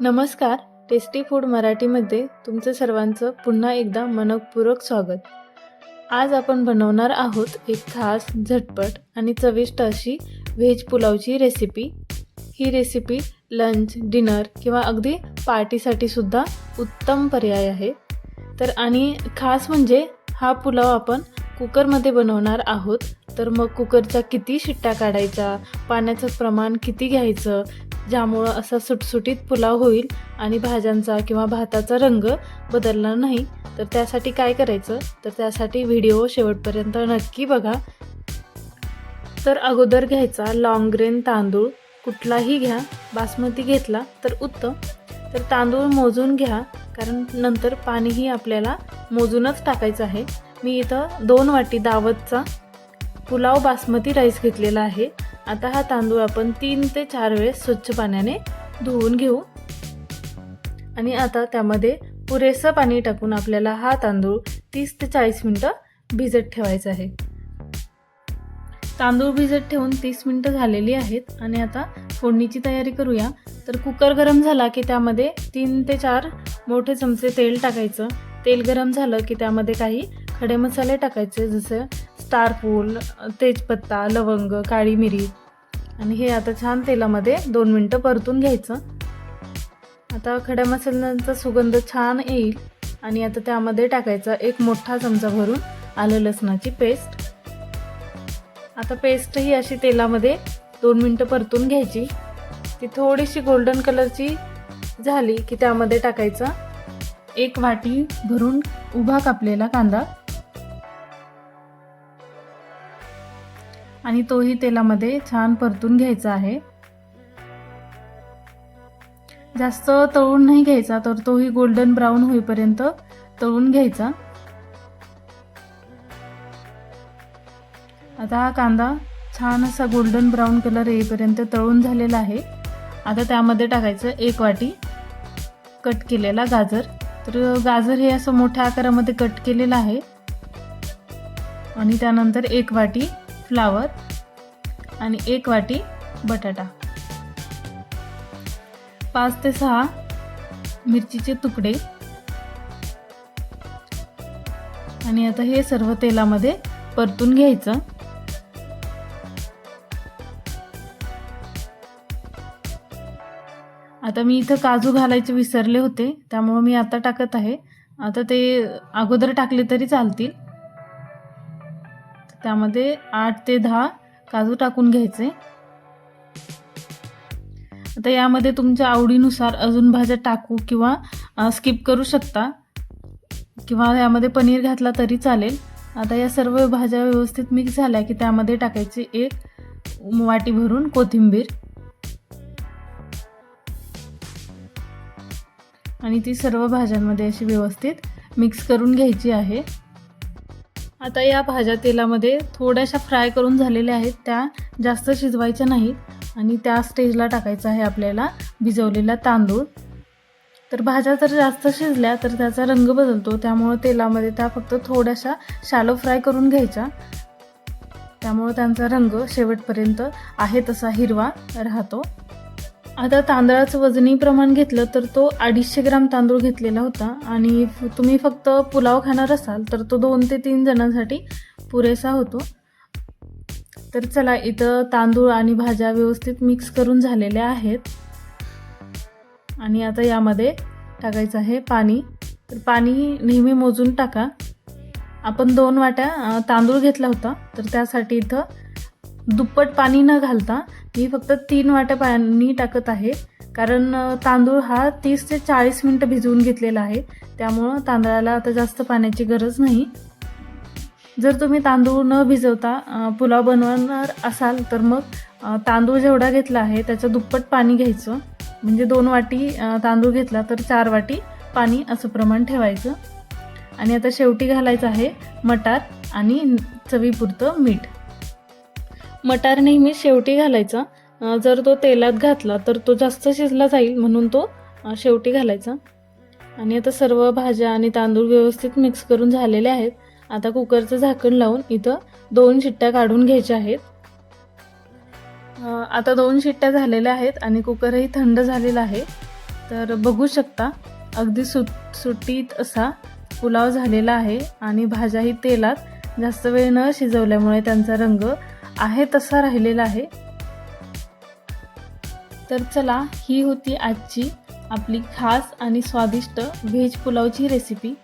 नमस्कार tasty food मराठीमध्ये तुमचं सर्वांचं पुन्हा एकदा मनपूर्वक स्वागत. आज आपण बनवणार आहोत एक खास झटपट आणि चविष्ट अशी व्हेज पुलावची रेसिपी ही रेसिपी लंच डिनर किंवा अगदी पार्टीसाठी सुद्धा उत्तम पर्याय आहे. तर आणि खास म्हणजे हा पुलाव आपण कुकरमध्ये बनवणार आहोत. तर मग कुकरच्या किती शिट्ट्या काढायच्या पाण्याचं प्रमाण किती घ्यायचं ज्यामुळं असा सुटसुटीत पुलाव होईल आणि भाज्यांचा किंवा भाताचा रंग बदलणार नाही. तर त्यासाठी काय करायचं? तर त्यासाठी व्हिडिओ शेवटपर्यंत नक्की बघा. तर अगोदर घ्यायचा लॉंग ग्रेन तांदूळ. कुठलाही घ्या. बासमती घेतला तर उत्तम. तर तांदूळ मोजून घ्या. कारण नंतर पाणीही आपल्याला मोजूनच टाकायचं आहे. मी इथं दोन वाटी दावतचा पुलाव बासमती राईस घेतलेला आहे. आता हा तांदूळ आपण तीन ते चार वेळेस स्वच्छ पाण्याने धुवून घेऊ. आणि आता त्यामध्ये पुरेसं पाणी टाकून आपल्याला हा तांदूळ तीस ते चाळीस मिनटं भिजत ठेवायचा आहे. तांदूळ भिजत ठेवून तीस मिनटं झालेली आहेत आणि आता फोडणीची तयारी करूया. तर कुकर गरम झाला की त्यामध्ये तीन ते चार मोठे चमचे तेल टाकायचं. तेल गरम झालं की त्यामध्ये काही खडे मसाले टाकायचे जसं स्टारफूल तेजपत्ता लवंग काळी मिरी. आणि हे आता छान तेलामध्ये दोन मिनटं परतून घ्यायचं. आता खड्या मसाल्यांचा सुगंध छान येईल. आणि आता त्यामध्ये टाकायचा एक मोठा चमचा भरून आलं लसणाची पेस्ट. आता पेस्ट ही अशी तेलामध्ये दोन मिनटं परतून घ्यायची. ती थोडीशी गोल्डन कलरची झाली की त्यामध्ये टाकायचा एक वाटी भरून उभा कापलेला कांदा. आणि तोही तेलामध्ये छान परतून घ्यायचा आहे. जास्त तळून नाही घ्यायचा तर तोही गोल्डन ब्राऊन होईपर्यंत तळून घ्यायचा. आता हा कांदा छान असा गोल्डन ब्राऊन कलर येईपर्यंत तळून झालेला आहे. आता त्यामध्ये टाकायचं एक वाटी कट केलेला गाजर. तर गाजर हे असं मोठ्या आकारामध्ये कट केलेलं आहे. आणि त्यानंतर एक वाटी फ्लावर आणि एक वाटी बटाटा. पाच ते सहा मिरचीचे तुकडे. आणि आता हे सर्व तेलामध्ये परतून घ्यायचं. आता मी इथं काजू घालायचे विसरले होते त्यामुळं मी आता टाकत आहे. आता ते अगोदर टाकले तरी चालतील. त्यामध्ये आठ ते दहा काजू टाकून घ्यायचे. आता यामध्ये तुमच्या आवडीनुसार अजून भाज्या टाकू किंवा स्किप करू शकता. किंवा यामध्ये पनीर घातला तरी चालेल. आता या सर्व भाज्या व्यवस्थित मिक्स झाल्या की त्यामध्ये टाकायची एक वाटी भरून कोथिंबीर. आणि ती सर्व भाज्यांमध्ये अशी व्यवस्थित मिक्स करून घ्यायची आहे. आता या भाज्या तेलामध्ये थोड्याशा फ्राय करून झालेल्या आहेत. त्या जास्त शिजवायच्या नाहीत आणि त्या स्टेजला टाकायचं आहे आपल्याला भिजवलेला तांदूळ. तर भाज्या जर जास्त शिजल्या तर त्याचा रंग बदलतो त्यामुळं तेलामध्ये त्या फक्त थोड्याशा शालो फ्राय करून घ्यायच्या. त्यामुळं त्यांचा रंग शेवटपर्यंत आहे तसा हिरवा राहतो. आता तांदळाचं वजनी प्रमाण घेतलं तर तो अडीचशे ग्राम तांदूळ घेतलेला होता. आणि तुम्ही फक्त पुलाव खाणार असाल तर तो दोन ते तीन जणांसाठी पुरेसा होतो. तर चला इथं तांदूळ आणि भाज्या व्यवस्थित मिक्स करून झालेल्या आहेत. आणि आता यामध्ये टाकायचं आहे पाणी. तर पाणी नेहमी मोजून टाका. आपण दोन वाट्या तांदूळ घेतला होता. तर त्यासाठी इथं दुप्पट पाणी न घालता मी फक्त तीन वाट्या पाणी टाकत आहे. कारण तांदूळ हा तीस ते चाळीस मिनटं भिजवून घेतलेला आहे. त्यामुळं तांदळाला आता जास्त पाण्याची गरज नाही. जर तुम्ही तांदूळ न भिजवता पुलाव बनवणार असाल तर मग तांदूळ जेवढा घेतला आहे त्याचं दुप्पट पाणी घ्यायचं. म्हणजे दोन वाटी तांदूळ घेतला तर चार वाटी पाणी असं प्रमाण ठेवायचं. आणि आता शेवटी घालायचं आहे मटार आणि चवीपुरतं मीठ. मटार नेहमी शेवटी घालायचा. जर तो तेलात घातला तर तो जास्त शिजला जाईल म्हणून तो शेवटी घालायचा. आणि आता सर्व भाज्या आणि तांदूळ व्यवस्थित मिक्स करून झालेले आहेत. आता कुकरचं झाकण लावून इथं दोन शिट्ट्या काढून घ्यायच्या आहेत. आता दोन शिट्ट्या झालेल्या आहेत आणि कुकरही थंड झालेला आहे. तर बघू शकता अगदी सुट सुटीत असा पुलाव झालेला आहे आणि भाज्याही तेलात जास्त वेळ न शिजवल्यामुळे त्यांचा रंग आहे तसा राहिलेला आहे. तर चला ही होती आजची आपली खास आणि स्वादिष्ट व्हेज पुलावची रेसिपी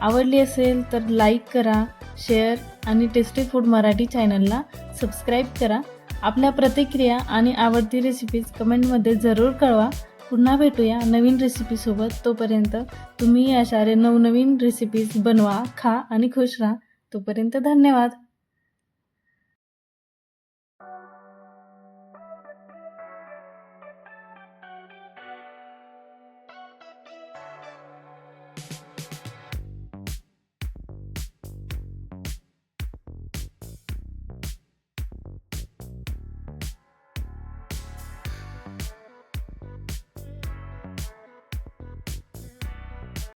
आवडली असेल तर लाईक करा शेअर आणि टेस्टी फूड मराठी चॅनलला सबस्क्राईब करा. आपल्या प्रतिक्रिया आणि आवडती रेसिपीज कमेंटमध्ये जरूर कळवा. पुन्हा भेटूया नवीन रेसिपीसोबत तोपर्यंत तुम्ही अशारे नवनवीन रेसिपीज बनवा खा आणि खुश राहा. तोपर्यंत धन्यवाद.